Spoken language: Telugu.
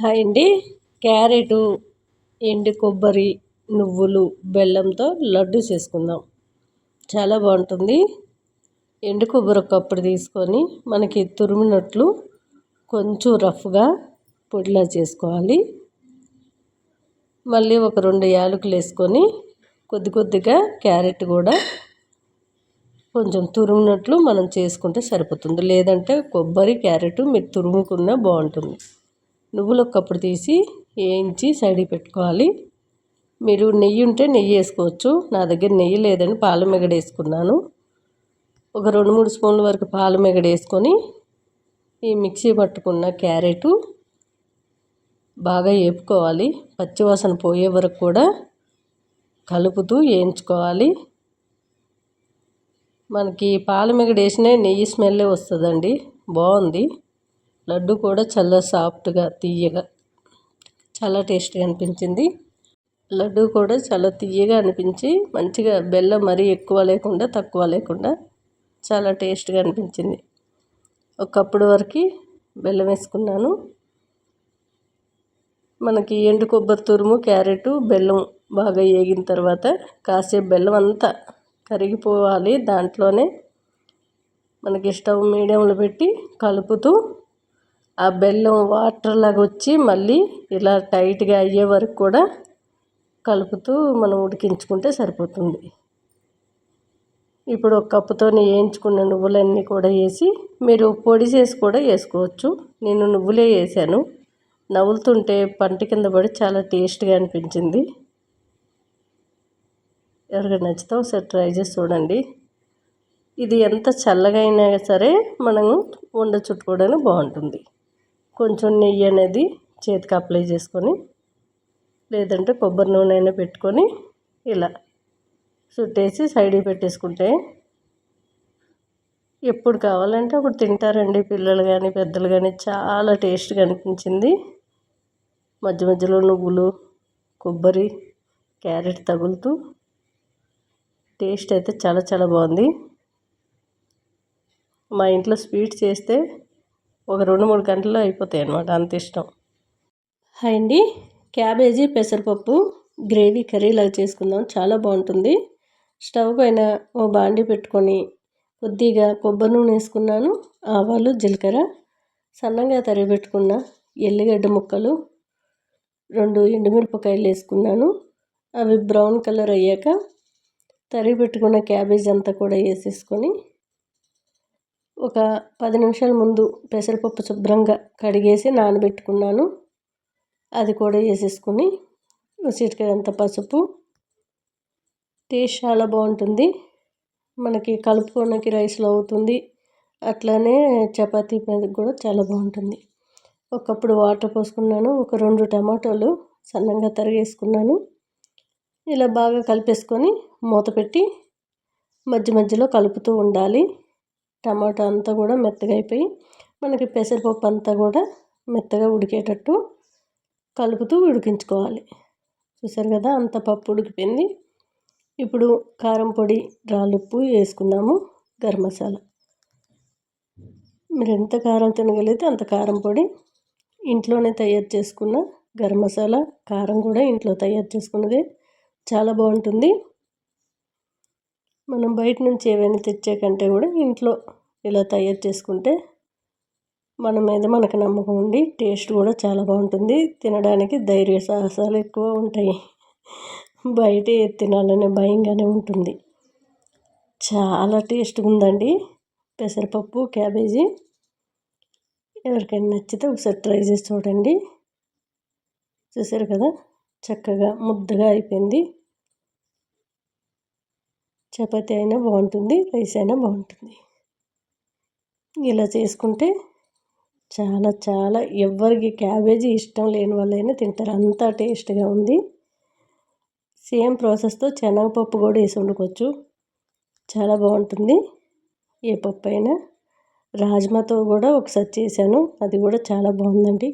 హాయ్ అండి. క్యారెటు ఎండు కొబ్బరి నువ్వులు బెల్లంతో లడ్డు చేసుకుందాం. చాలా బాగుంటుంది. ఎండు కొబ్బరి ఒకప్పుడు తీసుకొని మనకి తురిమినట్లు కొంచెం రఫ్గా పొడిలా చేసుకోవాలి. మళ్ళీ ఒక రెండు యాలకులు వేసుకొని కొద్ది కొద్దిగా క్యారెట్ కూడా కొంచెం తురుమునట్లు మనం చేసుకుంటే సరిపోతుంది. లేదంటే కొబ్బరి క్యారెట్ మీరు తురుముకున్నా బాగుంటుంది. నువ్వులు ఒకప్పుడు తీసి వేయించి సైడ్ పెట్టుకోవాలి. మీరు నెయ్యి ఉంటే నెయ్యి వేసుకోవచ్చు. నా దగ్గర నెయ్యి లేదని పాల మెగడ వేసుకున్నాను. ఒక రెండు మూడు స్పూన్ల వరకు పాల మెగడ వేసుకొని ఈ మిక్సీ పట్టుకున్న క్యారెటు బాగా వేపుకోవాలి పచ్చివాసన పోయే వరకు కూడా కలుపుతూ వేయించుకోవాలి. మనకి పాల మెగడ వేసిన నెయ్యి స్మెల్లే వస్తుందండి. బాగుంది. లడ్డు కూడా చాలా సాఫ్ట్గా తీయగా చాలా టేస్ట్గా అనిపించింది. లడ్డు కూడా చాలా తీయగా అనిపించి మంచిగా బెల్లం మరీ ఎక్కువ లేకుండా తక్కువ లేకుండా చాలా టేస్ట్గా అనిపించింది. ఒకప్పుడు వరకు బెల్లం వేసుకున్నాను. మనకి ఎండు కొబ్బరి తురుము క్యారెట్ బెల్లం బాగా వేగిన తర్వాత కాసేపు బెల్లం అంతా కరిగిపోవాలి. దాంట్లోనే మనకి స్టవ్ మీడియంలో పెట్టి కలుపుతూ ఆ బెల్లం వాటర్ లాగా వచ్చి మళ్ళీ ఇలా టైట్గా అయ్యే వరకు కూడా కలుపుతూ మనం ఉడికించుకుంటే సరిపోతుంది. ఇప్పుడు ఒక కప్పుతో వేయించుకున్న నువ్వులన్నీ కూడా వేసి మీరు పొడి చేసి కూడా వేసుకోవచ్చు. నేను నువ్వులే వేసాను. నవ్వులుతుంటే పంట కింద పడి చాలా టేస్ట్గా అనిపించింది. ఎవరికి నచ్చితే ఒకసారి ట్రై చేసి చూడండి. ఇది ఎంత చల్లగా అయినా సరే మనము వండ చుట్టుకోవడానికి బాగుంటుంది. కొంచెం నెయ్యి అనేది చేతికి అప్లై చేసుకొని లేదంటే కొబ్బరి నూనె అయినా పెట్టుకొని ఇలా చుట్టేసి సైడ్కి పెట్టేసుకుంటే ఎప్పుడు కావాలంటే అప్పుడు తింటారండి. పిల్లలు కానీ పెద్దలు కానీ చాలా టేస్ట్గా అనిపించింది మధ్య మధ్యలో నువ్వులు కొబ్బరి క్యారెట్ తగులుతూ టేస్ట్ అయితే చాలా చాలా బాగుంది. మా ఇంట్లో స్వీట్ చేస్తే ఒక రెండు మూడు గంటల్లో అయిపోతాయి అన్నమాట అంత ఇష్టం. హాయ్ అండి. క్యాబేజీ పెసరపప్పు గ్రేవీ కర్రీ లాగా చేసుకుందాం. చాలా బాగుంటుంది. స్టవ్ పైన ఓ బాండి పెట్టుకొని కొద్దిగా కొబ్బరి నూనె వేసుకున్నాను. ఆవాలు జీలకర్ర సన్నగా తరిగి పెట్టుకున్న ఎల్లిగడ్డ ముక్కలు రెండు ఎండుమిరపకాయలు వేసుకున్నాను. అవి బ్రౌన్ కలర్ అయ్యాక తరిగి పెట్టుకున్న క్యాబేజ్ అంతా కూడా వేసేసుకొని ఒక పది నిమిషాల ముందు పెసరపప్పు శుభ్రంగా కడిగేసి నానబెట్టుకున్నాను. అది కూడా వేసేసుకుని అంత పసుపు. టేస్ట్ చాలా బాగుంటుంది. మనకి కలుపుకోవడానికి రైస్లో అవుతుంది. అట్లానే చపాతీ మీద కూడా చాలా బాగుంటుంది. ఒకప్పుడు వాటర్ పోసుకున్నాను. ఒక రెండు టమాటోలు సన్నంగా తరిగేసుకున్నాను. ఇలా బాగా కలిపేసుకొని మూత పెట్టి మధ్య మధ్యలో కలుపుతూ ఉండాలి. టమాటా అంతా కూడా మెత్తగా అయిపోయి మనకి పెసరపప్పు అంతా కూడా మెత్తగా ఉడికేటట్టు కలుపుతూ ఉడికించుకోవాలి. చూసారు కదా అంత పప్పు ఉడికిపోయింది. ఇప్పుడు కారం పొడి రాలుప్పు వేసుకుందాము గరం మసాలా. మీరు ఎంత కారం తినగలిగితే అంత కారం పొడి. ఇంట్లోనే తయారు చేసుకున్న గరం మసాలా కారం కూడా ఇంట్లో తయారు చేసుకున్నదే. చాలా బాగుంటుంది. మనం బయట నుంచి ఏవైనా తెచ్చే కంటే కూడా ఇంట్లో ఇలా తయారు చేసుకుంటే మన మీద మనకు నమ్మకం ఉండి టేస్ట్ కూడా చాలా బాగుంటుంది. తినడానికి ధైర్య సాహసాలు ఎక్కువ ఉంటాయి. బయట తినాలనే భయంగానే ఉంటుంది. చాలా టేస్ట్గా ఉందండి. పెసరపప్పు క్యాబేజీ. ఎవరికైనా నచ్చితే ఒకసారి ట్రై చేసి చూడండి. చూసారు కదా? చక్కగా ముద్దగా అయిపోయింది. చపాతి అయినా బాగుంటుంది రైస్ అయినా బాగుంటుంది. ఇలా చేసుకుంటే చాలా చాలా ఎవరికి క్యాబేజీ ఇష్టం లేని వాళ్ళైనా తింటారు. అంత టేస్ట్గా ఉంది. సేమ్ ప్రాసెస్తో శనగపప్పు కూడా వేసి వండుకోవచ్చు. చాలా బాగుంటుంది. ఏ పప్పు అయినా రాజ్మాతో కూడా ఒకసారి చేశాను. అది కూడా చాలా బాగుందండి.